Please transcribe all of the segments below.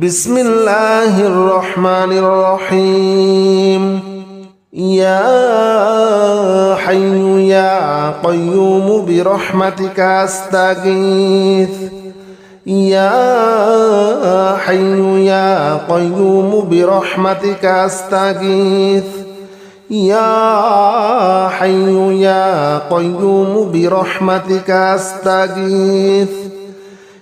بسم الله الرحمن الرحيم. يا حي يا قيوم برحمتك أستغيث. يا حي يا قيوم برحمتك أستغيث. يا حي يا قيوم برحمتك أستغيث.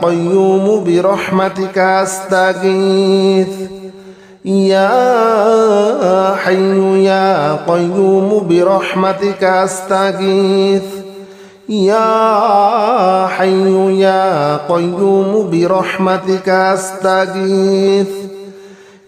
يا قيوم برحمتك أستغيث. يا حي يا قيوم برحمتك أستغيث. يا حي يا قيوم برحمتك أستغيث.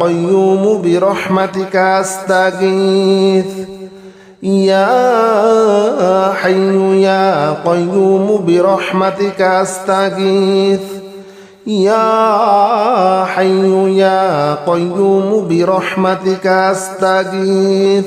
قيوم برحمتك أستغيث. يا حي يا قيوم برحمتك أستغيث. يا حي يا قيوم برحمتك أستغيث.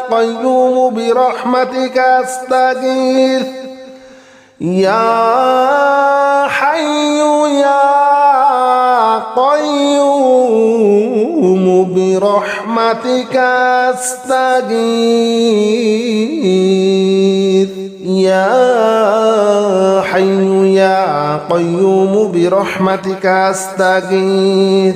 قيوم برحمتك أستغيث. يا حي يا قيوم برحمتك أستغيث. يا حي يا قيوم برحمتك أستغيث.